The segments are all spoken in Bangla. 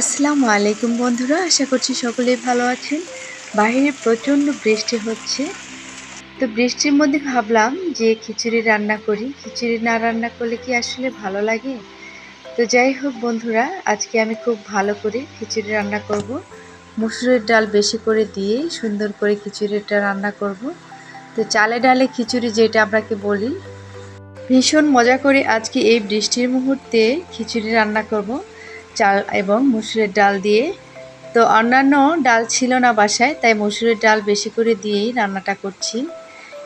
আসসালামু আলাইকুম বন্ধুরা, আশা করছি সকলেই ভালো আছেন। বাইরে প্রচণ্ড বৃষ্টি হচ্ছে। তো বৃষ্টির মধ্যে ভাবলাম যে খিচুড়ি রান্না করি। খিচুড়ি না রান্না করলে কি আসলে ভালো লাগে? তো যাই হোক বন্ধুরা, আজকে আমি খুব ভালো করে খিচুড়ি রান্না করব। মুসুরের ডাল বেশি করে দিয়ে সুন্দর করে খিচুড়িটা রান্না করব। তো চালে ডালে খিচুড়ি যেটা আপনাকে বলি, ভীষণ মজা করে আজকে এই বৃষ্টির মুহূর্তে খিচুড়ি রান্না করব। চাল এবং মুসুরের ডাল দিয়ে। তো অন্যান্য ডাল ছিল না বাসায়, তাই মুসুরের ডাল বেশি করে দিয়েই রান্নাটা করছি।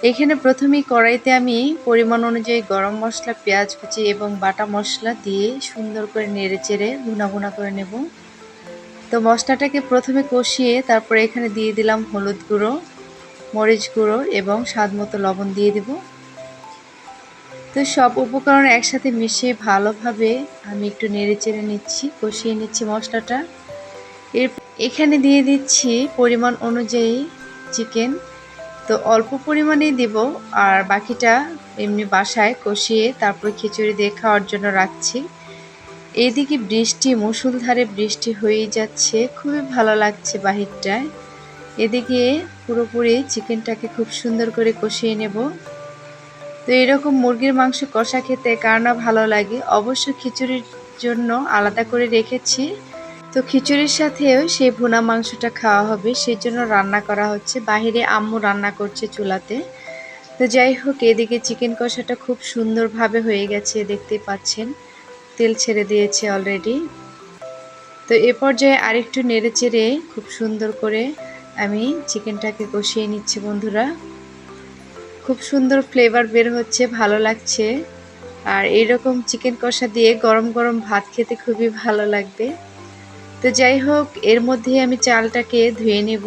এখানে প্রথমেই কড়াইতে আমি পরিমাণ অনুযায়ী গরম মশলা, পেঁয়াজ কুচি এবং বাটা মশলা দিয়ে সুন্দর করে নেড়ে চেড়ে ভুনা ভুনা করে নেব। তো মশলাটাকে প্রথমে কষিয়ে তারপরে এখানে দিয়ে দিলাম হলুদ গুঁড়ো, মরিচ গুঁড়ো এবং স্বাদ মতো লবণ দিয়ে দেবো। তো সব উপকরণ একসাথে মিশিয়ে ভালোভাবে আমি একটু নেড়ে চেড়ে নিচ্ছি, কষিয়ে নিচ্ছি মশলাটা। এর এখানে দিয়ে দিচ্ছি পরিমাণ অনুযায়ী চিকেন। তো অল্প পরিমাণেই দেব, আর বাকিটা এমনি বাসায় কষিয়ে তারপর খিচুড়ি দিয়ে খাওয়ার জন্য রাখছি। এইদিকে বৃষ্টি মুসুলধারে বৃষ্টি হয়েই যাচ্ছে, খুবই ভালো লাগছে বাহিরটায়। এদিকে পুরোপুরি চিকেনটাকে খুব সুন্দর করে কষিয়ে নেব। তো এরকম মুরগির মাংস কষা খেতে কার না ভালো লাগে? অবশ্য খিচুড়ির জন্য আলাদা করে রেখেছি। তো খিচুড়ির সাথেও সেই ভুনা মাংসটা খাওয়া হবে। সেই জন্য রান্না করা হচ্ছে। বাহিরে আম্মু রান্না করছে চুলাতে। তো যাই হোক, এদিকে চিকেন কষাটা খুব সুন্দরভাবে হয়ে গেছে দেখতে পাচ্ছেন। তেল ছেড়ে দিয়েছে অলরেডি তো এ পর্যায়ে আরেকটু নেড়ে চেড়ে খুব সুন্দর করে আমি চিকেনটাকে কষিয়ে নিচ্ছি বন্ধুরা। খুব সুন্দর ফ্লেভার বের হচ্ছে, ভালো লাগছে। আর এইরকম চিকেন কষা দিয়ে গরম গরম ভাত খেতে খুবই ভালো লাগবে। তো যাই হোক, এর মধ্যে আমি চালটাকে ধুয়ে নেব।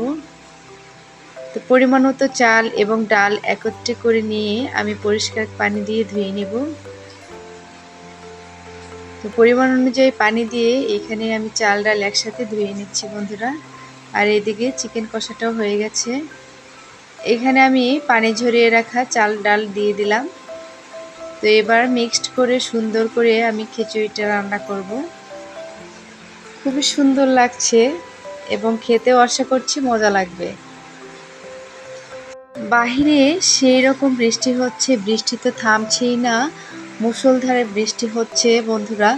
তো পরিমাণ চাল এবং ডাল একত্রে করে নিয়ে আমি পরিষ্কার পানি দিয়ে ধুয়ে নেব। তো পরিমাণ অনুযায়ী পানি দিয়ে এখানে আমি চাল ডাল একসাথে ধুয়ে নিচ্ছি বন্ধুরা। আর এদিকে চিকেন কষাটাও হয়ে গেছে। এখানে আমি পানি ঝরিয়ে রাখা চাল ডাল দিয়ে দিলাম। তো এবার মিক্সড করে সুন্দর করে আমি খিচুড়িটা রান্না করব। খুবই সুন্দর লাগছে এবং খেতেও আশা করছি মজা লাগবে। বাহিরে সেই রকম বৃষ্টি হচ্ছে, বৃষ্টি তো থামছেই না মুসলধারে বৃষ্টি হচ্ছে বন্ধুরা।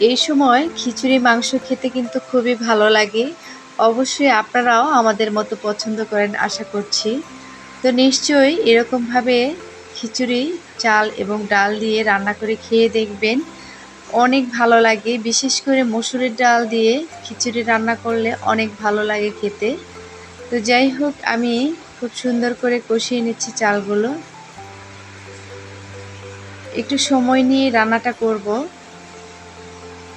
এই সময় খিচুড়ি মাংস খেতে কিন্তু খুবই ভালো লাগে। অবশ্যই আপনারাও আমাদের মতো পছন্দ করেন আশা করছি। তো নিশ্চয়ই এরকমভাবে খিচুড়ি, চাল এবং ডাল দিয়ে রান্না করে খেয়ে দেখবেন। অনেক ভালো লাগে, বিশেষ করে মসুরের ডাল দিয়ে খিচুড়ি রান্না করলে অনেক ভালো লাগে খেতে। তো যাই হোক, আমি খুব সুন্দর করে কষিয়ে নিচ্ছি চালগুলো। একটু সময় নিয়ে রান্নাটা করব।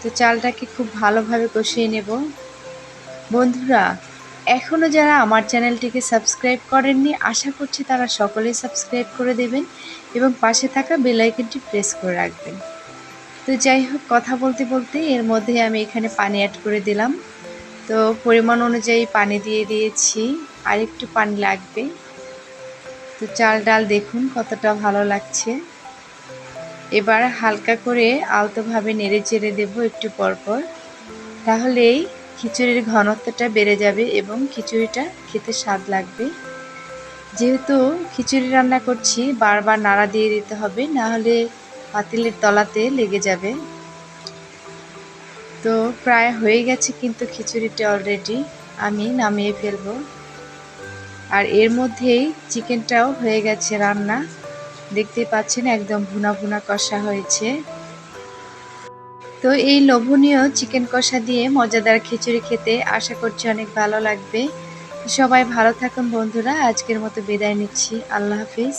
তো চালটাকে খুব ভালোভাবে কষিয়ে নেব। বন্ধুরা এখনও যারা আমার চ্যানেলটিকে সাবস্ক্রাইব করেননি, আশা করছি তারা সকলেই সাবস্ক্রাইব করে দেবেন এবং পাশে থাকা বেলাইকনটি প্রেস করে রাখবেন। তো যাই হোক, কথা বলতে বলতে এর মধ্যে আমি এখানে পানি অ্যাড করে দিলাম। তো পরিমাণ অনুযায়ী পানি দিয়ে দিয়েছি আর একটু পানি লাগবে। তো চাল ডাল দেখুন কতটা ভালো লাগছে। এবার হালকা করে আলতোভাবে নেড়ে চেড়ে দেবো একটু পরপর। তাহলেই খিচুড়ির ঘনত্বটা বেড়ে যাবে এবং খিচুড়িটা খেতে স্বাদ লাগবে। যেহেতু খিচুড়ি রান্না করছি, বারবার নাড়া দিয়ে দিতে হবে, না হলে পাতিলের তলাতে লেগে যাবে। তো প্রায় হয়ে গেছে কিন্তু খিচুড়িটা অলরেডি আমি নামিয়ে ফেলব। আর এর মধ্যেই চিকেনটাও হয়ে গেছে রান্না। দেখতে পাচ্ছেন একদম ভুনা ভুনা কষা হয়েছে। তো এই লোভনীয় চিকেন কষা দিয়ে মজাদার খিচুড়ি খেতে আশা করছি অনেক ভালো লাগবে। সবাই ভালো থাকুন বন্ধুরা, আজকের মতো বিদায় নিচ্ছি। আল্লাহ হাফিজ।